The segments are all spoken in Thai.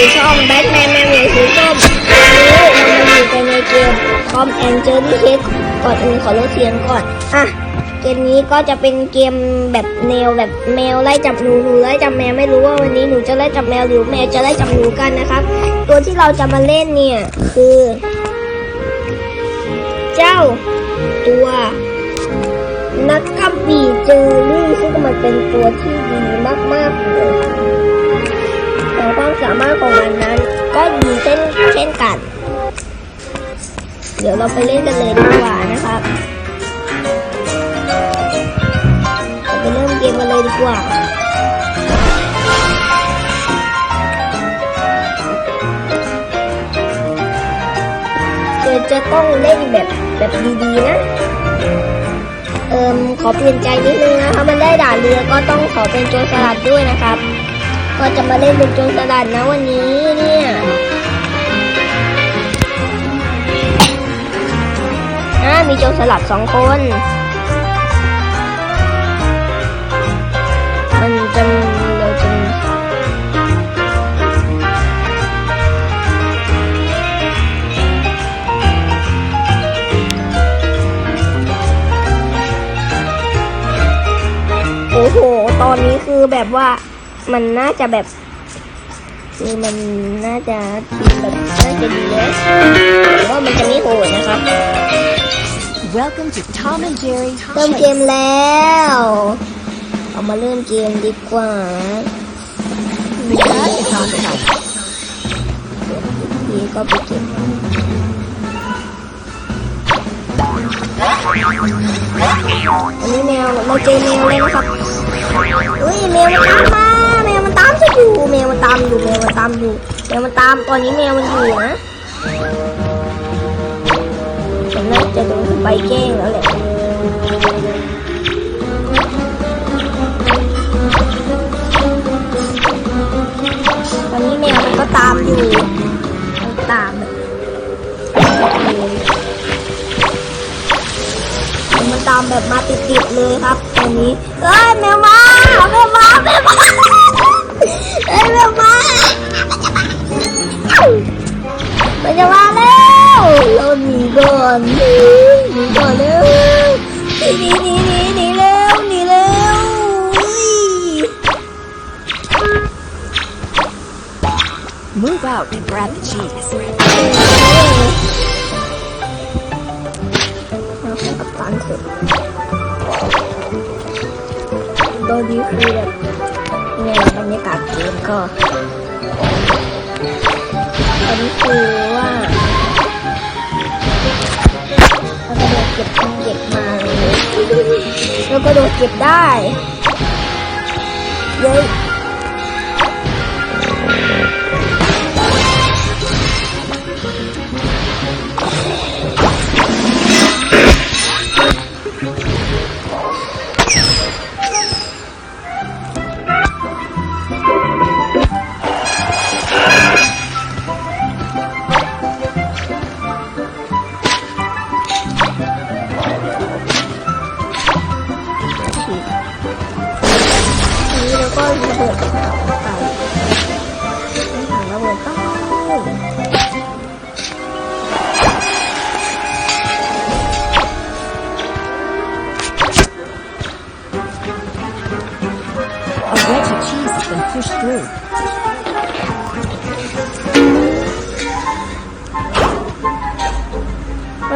อยู่ช่องแบทแมนแมนเหลือสีส้มวันนี้เรามาอยู่กันในเกมคอมแอนเจอรี่เฮดก่อนอื่นขอลดเสียงก่อน อะ เกมนี้ก็จะเป็นเกมแบบแนวแบบแมวไล่จับหนูหนูไล่จับแมวไม่รู้ว่าวันนี้หนูจะไล่จับแมวหรือแมวจะไล่จับหนูกันนะครับ ตัวที่เราจะมาเล่นเนี่ยคือ เจ้าตัวนักกับบีเจอรี่ซึ่งมันเป็นตัวที่ดีมากๆเลย สามารถของมันนั้นก็ดีเช่นเช่นกัน เดี๋ยวเราไปเล่นกันเลยดีกว่านะครับเราไปเริ่มเกมกันเลยดีกว่าเดี๋ยวจะต้องเล่นแบบแบบดีๆนะ เอิมขอเปลี่ยนใจนิดนึงนะคะมันได้ด่าเรือก็ต้องขอเป็นโจรสลัดด้วยนะครับ ก็จะมาเล่นเป็นโจรสลัดนะวันนี้เนี่ยอ่ามีโจรสลัดสองคน มันจะเราจะโอ้โห ตอนนี้คือแบบว่า มันน่าจะแบบคือมันน่าจะแบบน่าจะดีนะแต่ว่ามันจะไม่โหดนะครับ Welcome to Tom and Jerry เริ่มเกมแล้ว เอามาเริ่มเกมดีกว่า The cat is on site. ทีก็ไปเก็บอันนี้แมวเราเจอแมวเลยนะครับเฮ้ยแมวมันตามมา แมวมันตามตอนนี้แมวมันอยู่นะฉันน่าจะโดนใบแกล้งแล้วแหละตอนนี้แมวมันก็ตามอยู่มันตามมันตามแบบมาติดๆเลยครับตอนนี้เอ้ยแมวมาแมวมาแมวมาเอ้ยแมวมา มันจะมาแล้วเราหนีก่อนหนีหนีก่อนเร็วหนีหนีหนีหนีหนีเร็วหนีเร็วอุ้ย Move out and grab the cheese. มาให้กับตันเสร็จโดยดีคือแบบเนี่ยบรรยากาศเกมก็ตอนนี้คือ แล้วก็โดดเก็บได้เย้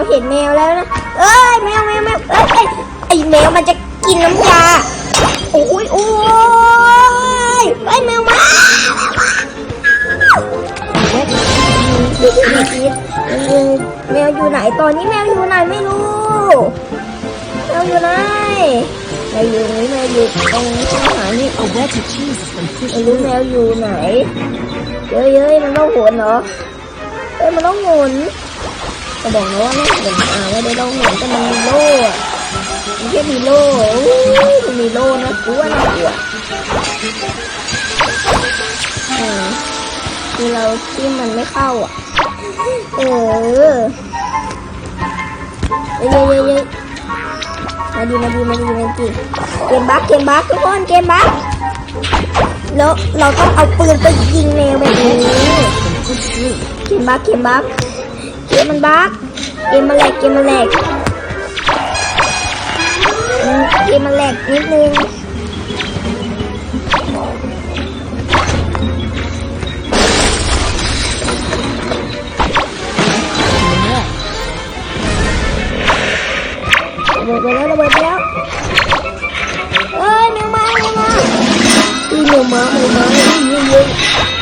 เห็นแมวแล้วนะ เอ้ยแมวแมวแมวเอ้ยไอแมวมันจะกินน้ำยา โอ้ยโอ้ยไอยแมวมาแมวอยู่ไหนตอนนี้แมวอยู่ไหนไม่รู้ แมวอยู่ไหนแมวอยู่ไหนแมวอยู่ตรงข้างหานี่ไม่รู้แมวอยู่ไหนเย้ยเย้ยมันต้องหนเหรอเอ้ยมันต้องหน ก็บอกแล้วว่าไม่หนอ่าไม่ได้ต้องหนแต่มันมีโล่มันแค่มีโล่อู้มันมีโล่นะกลัวนะกลัวเออคือเราที่มันไม่เข้าอะ เออเย้ยเย้ยเย้ยมาดีมาดีมาดีมาดีเกมบักเกมบักทุกคนเกมบักแล้วเราต้องเอาปืนไปยิงแมวแบบนี้เกมบักเกมบัก กมมันบักเกมมันแหลกเกมมันแหลกอืมเกมมันแหลกนิดนึงระเบิดไปแล้วระเบิดไปแล้วเอ้ยแมวมาแมวมาอุ้ยแมวมาแมวมาอุ้ยอุ้ยอุ้ยเอ้ย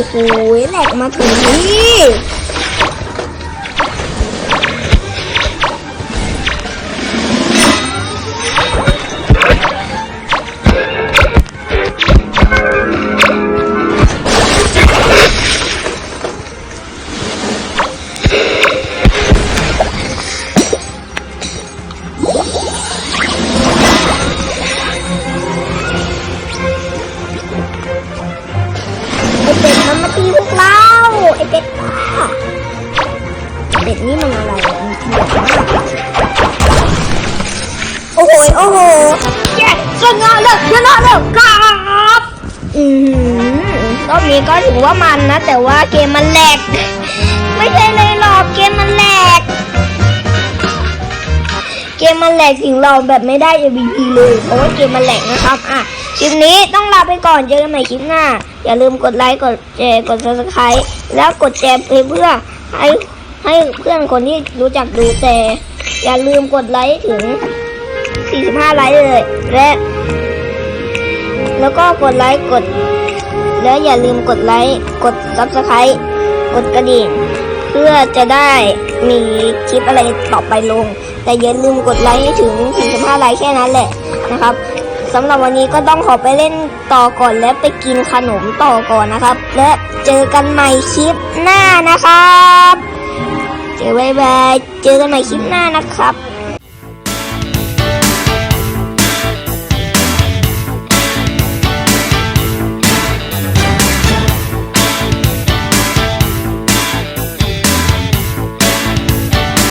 โอ้โหแหลกมาถึงนี่ เป็ดนี่มันอะไรอะมันเถื่อนมากโอ้โหโอ้โหแย่ชนะเลยชนะเลยครับอืมรอบนี้ก็ถือว่ามันนะ แต่ว่าเกมมันแหลก ไม่ใช่เลยหรอกเกมมันแหลก เกมมันแหลกถึงเราแบบไม่ได้ MVP เลยเพราะว่าเกมมันแหลกนะครับอะคลิปนี้ต้องลาไปก่อนเจอกันใหม่คลิปหน้า อย่าลืมกดไลค์กดแชร์กด subscribe แล้วกดแชร์เพื่อให้ ให้เพื่อนคนที่รู้จักดูแต่ อย่าลืมกดไลค์ถึง 45 ไลค์เลย และ แล้วก็กดไลค์กด แล้วอย่าลืมกดไลค์กด subscribe กดกระดิ่ง เพื่อจะได้มีคลิปอะไรต่อไปลง แต่อย่าลืมกดไลค์ให้ถึง 45 ไลค์แค่นั้นแหละนะครับสำหรับวันนี้ก็ต้องขอไปเล่นต่อก่อนและไปกินขนมต่อก่อนนะครับ และเจอกันใหม่คลิปหน้านะครับ เจอบ๊ายบาย เจอกันใหม่คลิปหน้านะครับ